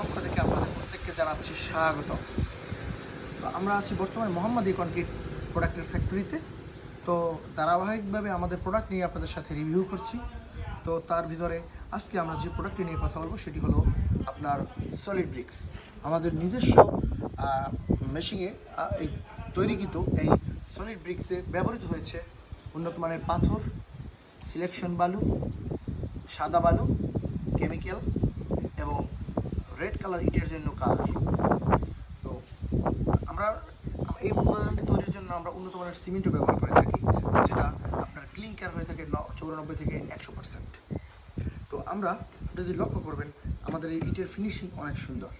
পক্ষ থেকে আপনাদের প্রত্যেককে জানাচ্ছি স্বাগত। তো আমরা আছি বর্তমানে মোহাম্মদী কনক্রিট প্রোডাক্টের ফ্যাক্টরিতে। তো ধারাবাহিকভাবে আমাদের প্রোডাক্ট নিয়ে আপনাদের সাথে রিভিউ করছি। তো তার ভিতরে আজকে আমরা যে প্রোডাক্টটি নিয়ে কথা বলব সেটি হলো আপনার সলিড ব্রিক্স আমাদের নিজস্ব মেশিনে এই তৈরিকৃত এই সলিড ব্রিক্সে ব্যবহৃত হয়েছে উন্নত মানের পাথর সিলেকশন বালু, সাদা বালু কেমিক্যাল এবং রেড কালার ইটের জন্য কালার তো আমরা এই উপাদানটি তৈরির জন্য আমরা উন্নত মানের সিমেন্টও ব্যবহার করে থাকি, যেটা আপনার ক্লিংকার হয়ে থাকে চৌরানব্বই থেকে একশো পার্সেন্ট তো আমরা যদি লক্ষ্য করবেন, আমাদের এই ইটের ফিনিশিং অনেক সুন্দর।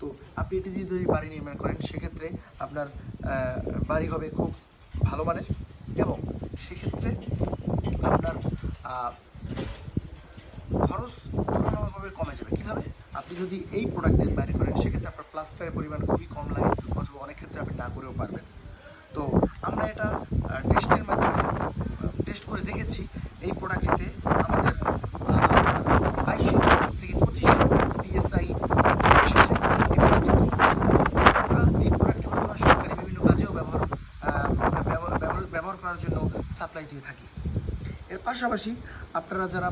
তো আপনি এটি দিয়ে যদি বাড়ি নির্মাণ করেন, সেক্ষেত্রে আপনার বাড়ি হবে খুব ভালো মানের এবং সেক্ষেত্রে আপনার খরচ তুলনামূলকভাবে কমে যাবে। কীভাবে? আপনি যদি এই প্রোডাক্ট বাইরে করেন, সেক্ষেত্রে আপনার প্লাস্টারের পরিমাণ খুবই কম লাগে, অথবা অনেক ক্ষেত্রে আপনি না করেও পারবেন তো আমরা এটা টেস্টের মাধ্যমে টেস্ট করে দেখেছি, এই প্রোডাক্টটিতে আমাদের বাইশশো থেকে পঁচিশশো পিএসআই এসেছে। আমরা এই প্রোডাক্টটি বর্তমানে সরকারি বিভিন্ন কাজেও ব্যবহার- ব্যবহার করার জন্য সাপ্লাই দিয়ে থাকি এর পাশাপাশি আপনারা যারা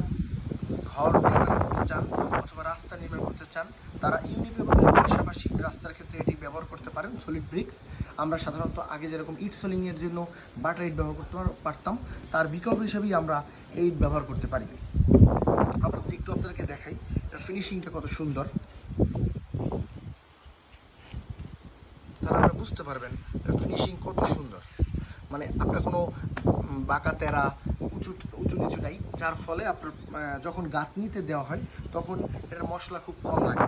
ঘর নির্মাণ করতে চান অথবা রাস্তা নির্মাণ করতে চান, তারা ইউনিপেপারের পাশাপাশি রাস্তার ক্ষেত্রে এটি ব্যবহার করতে পারেন সলিড ব্রিক্স আমরা সাধারণত আগে যেরকম ইট সোলিংয়ের জন্য বাটার ইট ব্যবহার করতে পারতাম, তার বিকল্প হিসেবেই আমরা এই ব্যবহার করতে পারি। যদি একটু আপনাদেরকে দেখাই, এটার ফিনিশিংটা কত সুন্দর। তাহলে আপনারা বুঝতে পারবেন ফিনিশিং কত সুন্দর। মানে আপনার কোনো বাঁকা তেরা উঁচু উঁচু নিচু নাই যার ফলে আপনার যখন গাঁথনিতে দেওয়া হয়, তখন এটার মশলা খুব কম লাগে।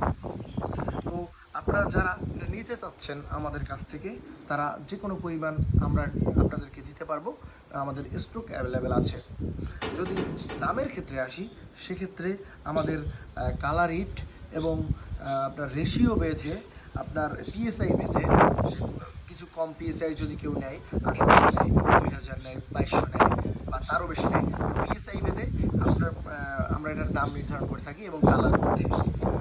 তো আপনারা যারা এটা নিতে চাচ্ছেন আমাদের কাছ থেকে, তারা যে কোনো পরিমাণ আমরা আপনাদেরকে দিতে পারব। আমাদের স্টক অ্যাভেলেবেল আছে। যদি দামের ক্ষেত্রে আসি, সেক্ষেত্রে আমাদের কালার ইট এবং আপনার রেশিও বেঁধে, আপনার পিএসআই বেঁধে, কিছু কম পিএসআই যদি কেউ নেয়, আঠারোশো নেয়, দুই হাজার নেয়, বাইশশো নেয় বা তারও বেশি নেয় পিএসআই বেঁধে আপনার আহ, আমরা এটার দাম নির্ধারণ করে থাকি এবং কালার বেঁধে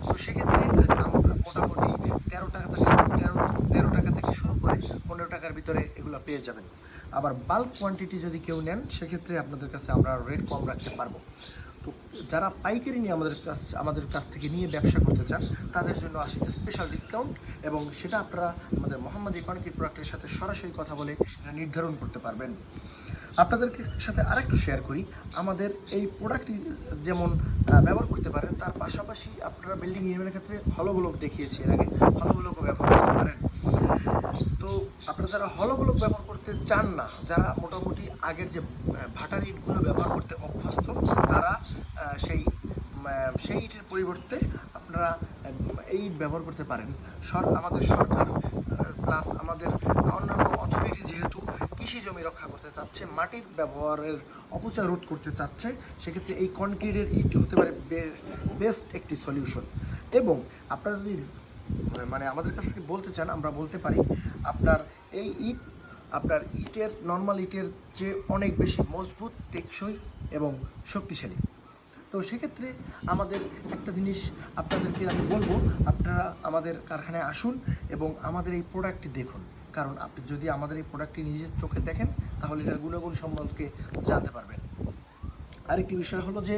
তো সেক্ষেত্রে আমরা মোটামুটি তেরো টাকা থেকে তেরো তেরো টাকা থেকে শুরু করে পনেরো টাকার ভিতরে এগুলো পেয়ে যাবেন। আবার বাল্ক কোয়ান্টিটি যদি কেউ নেন, সেক্ষেত্রে আপনাদের কাছে আমরা রেট কম রাখতে পারব। তো যারা পাইকারি নিয়ে আমাদের কাছ আমাদের কাছ থেকে নিয়ে ব্যবসা করতে চান, তাদের জন্য আসে স্পেশাল ডিসকাউন্ট এবং সেটা আপনারা আমাদের মোহাম্মদ ইকোনমিক প্রোডাক্টের সাথে সরাসরি কথা বলে এটা নির্ধারণ করতে পারবেন। আপনাদেরকে সাথে আরেকটু শেয়ার করি, আমাদের এই প্রোডাক্টটি যেমন ব্যবহার করতে পারেন, তার পাশাপাশি আপনারা বিল্ডিং নির্মাণের ক্ষেত্রে হলো দেখিয়েছি এর আগে। হলো ব্যবহার করতে পারেন। তো আপনারা যারা হলো ব্লক ব্যবহার করতে চান না, যারা মোটামুটি আগের যে ভাটার ইটগুলো ব্যবহার করতে অভ্যস্ত, তারা সেই সেই ইটের পরিবর্তে আপনারা এই ব্যবহার করতে পারেন। সর, আমাদের সরকার প্লাস আমাদের অন্যান্য অথরিটি যেহেতু কৃষি জমি রক্ষা করতে চাচ্ছে, মাটির ব্যবহারের অপচয় রোধ করতে চাচ্ছে, সেক্ষেত্রে এই কনক্রিটের ইট হতে পারে বেস্ট একটি সলিউশন এবং আপনারা যদি মানে আমাদের কাছ থেকে বলতে চান, আমরা বলতে পারি আপনার এই ইট, আপনার ইটের নর্মাল ইটের চেয়ে অনেক বেশি মজবুত, টেকসই এবং শক্তিশালী। তো সেক্ষেত্রে আমাদের একটা জিনিস আপনাদেরকে আমি বলব, আপনারা আমাদের কারখানায় আসুন এবং আমাদের এই প্রোডাক্টটি দেখুন। কারণ আপনি যদি আমাদের এই প্রোডাক্টটি নিজের চোখে দেখেন, তাহলে এটার গুণগুণ সম্পর্কে জানতে পারবেন। আরেকটি বিষয় হলো যে,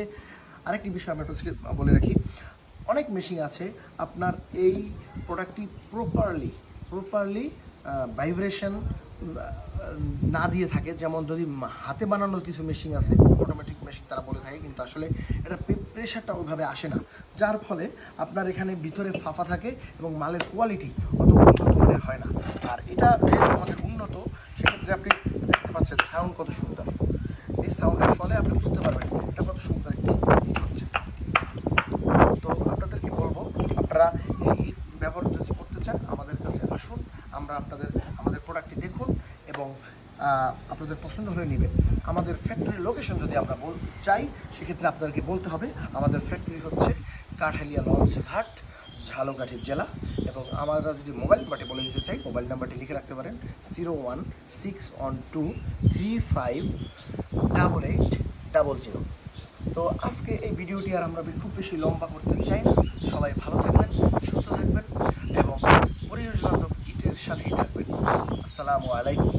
আরেকটি বিষয় আমি আপনাদেরকে বলে রাখি। অনেক মেশিন আছে। আপনার এই প্রোডাক্টটি প্রপারলি প্রপারলি ভাইব্রেশন না দিয়ে থাকে। যেমন যদি হাতে বানানোর কিছু মেশিন আছে অটোমেটিক মেশিন তারা বলে থাকে, কিন্তু আসলে এটা প্রেশারটা ওইভাবে আসে না। যার ফলে আপনার এখানে ভিতরে ফাফা থাকে এবং মালের কোয়ালিটি অত উন্নত মানের হয় না। আর এটা যেহেতু আমাদের উন্নত, সেক্ষেত্রে আপনি দেখতে পাচ্ছেন সাউন্ড কত সুন্দর এই সাউন্ডের ফলে আপনি বুঝতে পারবেন এটা কত সুন্দর একটি ইট হচ্ছে তো আপনাদেরকে বলব আপনারা এই ইট ব্যবহার যদি করতে চান আমাদের কাছে আসুন আমরা আপনাদের আমাদের প্রোডাক্টটি দেখুন এবং আহ, আপনাদের পছন্দ হয়ে নেবেন। আমাদের ফ্যাক্টরির লোকেশন যদি আমরা বলতে চাই, সেক্ষেত্রে আপনাদেরকে বলতে হবে, আমাদের ফ্যাক্টরি হচ্ছে কাঠালিয়া লঞ্চ ঘাট, ঝালকাঠি জেলা এবং আমরা যদি মোবাইল নাম্বারটি বলে দিতে চাই মোবাইল নাম্বারটি লিখে রাখতে পারেন zero one six one two three five double eight double zero তো আজকে এই ভিডিওটি আর আমরা খুব বেশি লম্বা করতে চাই না। সবাই ভালো থাকবেন, সুস্থ থাকবেন এবং পরিবেশ বান্ধব ইটের সাথেই থাকবেন। আসসালামু আলাইকুম।